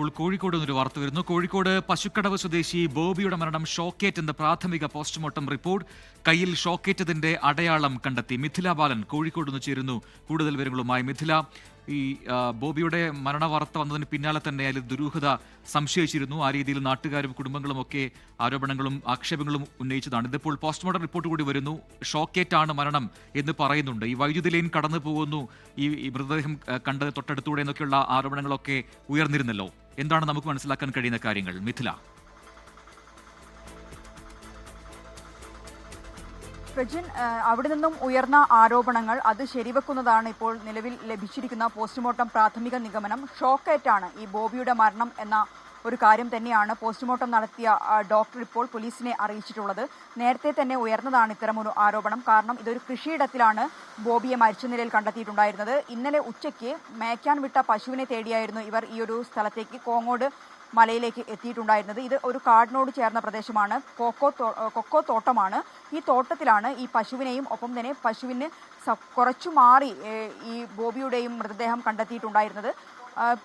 ഇപ്പോൾ കോഴിക്കോട് നിന്നൊരു വാർത്ത വരുന്നു. കോഴിക്കോട് പശുക്കടവ് സ്വദേശി ബോബിയുടെ മരണം ഷോക്കേറ്റ് എന്ന പ്രാഥമിക പോസ്റ്റ്മോർട്ടം റിപ്പോർട്ട് കയ്യിൽ ഷോക്കേറ്റതിന്റെ അടയാളം കണ്ടെത്തി. മിഥില ബാലൻ കോഴിക്കോട് നിന്ന് ചേരുന്നു. കൂടുതൽ വിവരങ്ങളുമായി മിഥില. ഈ ബോബിയുടെ മരണ വാർത്ത വന്നതിന് പിന്നാലെ തന്നെ അതിൽ ദുരൂഹത സംശയിച്ചിരുന്നു. ആ രീതിയിൽ നാട്ടുകാരും കുടുംബങ്ങളും ഒക്കെ ആരോപണങ്ങളും ആക്ഷേപങ്ങളും ഉന്നയിച്ചതാണ്. ഇതിപ്പോൾ പോസ്റ്റ്മോർട്ടം റിപ്പോർട്ട് കൂടി വരുന്നു. ഷോക്കേറ്റാണ് മരണം എന്ന് പറയുന്നുണ്ട്. ഈ വൈദ്യുതി ലൈൻ കടന്നു പോകുന്നു. ഈ മൃതദേഹം കണ്ടത് തൊട്ടടുത്തൂടെ എന്നൊക്കെയുള്ള ആരോപണങ്ങളൊക്കെ ഉയർന്നിരുന്നല്ലോ. എന്താണ് നമുക്ക് മനസ്സിലാക്കാൻ കഴിയുന്ന കാര്യങ്ങൾ? മിഥില. പ്രജിൻ അവിടെ നിന്നും ഉയർന്ന ആരോപണങ്ങൾ അത് ശരിവെക്കുന്നതാണ് ഇപ്പോൾ നിലവിൽ ലഭിച്ചിരിക്കുന്ന പോസ്റ്റ്മോർട്ടം പ്രാഥമിക നിഗമനം. ഷോക്കേറ്റാണ് ഈ ബോബിയുടെ മരണം എന്ന ഒരു കാര്യം തന്നെയാണ് പോസ്റ്റ്മോർട്ടം നടത്തിയ ഡോക്ടർ ഇപ്പോൾ പോലീസിനെ അറിയിച്ചിട്ടുള്ളത്. നേരത്തെ തന്നെ ഉയർന്നതാണ് ഇത്തരമൊരു ആരോപണം. കാരണം ഇതൊരു കൃഷിയിടത്തിലാണ് ബോബിയെ മരിച്ച നിലയിൽ കണ്ടെത്തിയിട്ടുണ്ടായിരുന്നത്. ഇന്നലെ ഉച്ചയ്ക്ക് മേയ്ക്കാൻ വിട്ട പശുവിനെ തേടിയായിരുന്നു ഇവർ ഈ ഒരു സ്ഥലത്തേക്ക് കോങ്ങോട് മലയിലേക്ക് എത്തിയിട്ടുണ്ടായിരുന്നത്. ഇത് ഒരു കാടിനോട് ചേർന്ന പ്രദേശമാണ്. കൊക്കോ കൊക്കോ തോട്ടമാണ്. ഈ തോട്ടത്തിലാണ് ഈ പശുവിനെയും ഒപ്പം തന്നെ പശുവിന് കുറച്ചു മാറി ഈ ബോബിയുടെയും മൃതദേഹം കണ്ടെത്തിയിട്ടുണ്ടായിരുന്നത്.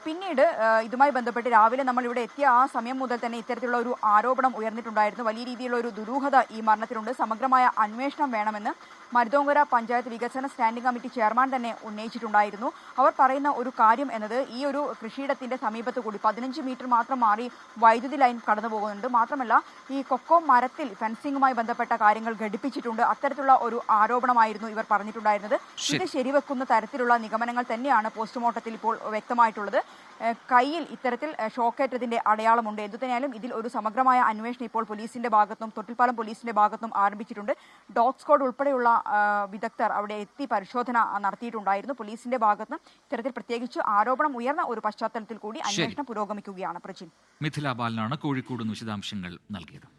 പിന്നീട് ഇതുമായി ബന്ധപ്പെട്ട് രാവിലെ നമ്മൾ ഇവിടെ എത്തിയ ആ സമയം മുതൽ തന്നെ ഇത്തരത്തിലുള്ള ഒരു ആരോപണം ഉയർന്നിട്ടുണ്ടായിരുന്നു. വലിയ രീതിയിലുള്ള ഒരു ദുരൂഹത ഈ മരണത്തിലുണ്ട് സമഗ്രമായ അന്വേഷണം വേണമെന്ന് മരുതോങ്കര പഞ്ചായത്ത് വികസന സ്റ്റാൻഡിംഗ് കമ്മിറ്റി ചെയർമാൻ തന്നെ ഉന്നയിച്ചിട്ടുണ്ടായിരുന്നു. അവർ പറയുന്ന ഒരു കാര്യം എന്നത് ഈ ഒരു കൃഷിയിടത്തിന്റെ സമീപത്ത് കൂടി പതിനഞ്ച് മീറ്റർ മാത്രം മാറി വൈദ്യുതി ലൈൻ കടന്നു പോകുന്നുണ്ട്. മാത്രമല്ല ഈ കൊക്കോ മരത്തിൽ ഫെൻസിംഗുമായി ബന്ധപ്പെട്ട കാര്യങ്ങൾ ഘടിപ്പിച്ചിട്ടുണ്ട്. അത്തരത്തിലുള്ള ഒരു ആരോപണമായിരുന്നു ഇവർ പറഞ്ഞിട്ടുണ്ടായിരുന്നത്. ഇത് ശരിവെക്കുന്ന തരത്തിലുള്ള നിഗമനങ്ങൾ തന്നെയാണ് പോസ്റ്റ്മോർട്ടത്തിൽ ഇപ്പോൾ വ്യക്തമായിട്ടുള്ളത്. ഏഹ് കയ്യിൽ ഇത്തരത്തിൽ ഏഹ് ഷോക്കേറ്റതിന്റെ അടയാളമുണ്ട്. എന്തുതന്നെയാലും ഇതിൽ ഒരു സമഗ്രമായ അന്വേഷണം ഇപ്പോൾ പോലീസിന്റെ ഭാഗത്തും തൊട്ടിൽപ്പാലം പോലീസിന്റെ ഭാഗത്തും ആരംഭിച്ചിട്ടുണ്ട്. ഡോഗ് സ്ക്വാഡ് ഉൾപ്പെടെയുള്ള വിദഗ്ധർ അവിടെ എത്തി പരിശോധന നടത്തിയിട്ടുണ്ടായിരുന്നു. പോലീസിന്റെ ഭാഗത്ത് ഇത്തരത്തിൽ പ്രത്യേകിച്ച് ആരോപണം ഉയർന്ന ഒരു പശ്ചാത്തലത്തിൽ കൂടി അന്വേഷണം പുരോഗമിക്കുകയാണ്. പ്രജിൻ. മിഥില ബാലനാണ് കോഴിക്കോട് വിശദാംശങ്ങൾ നൽകിയത്.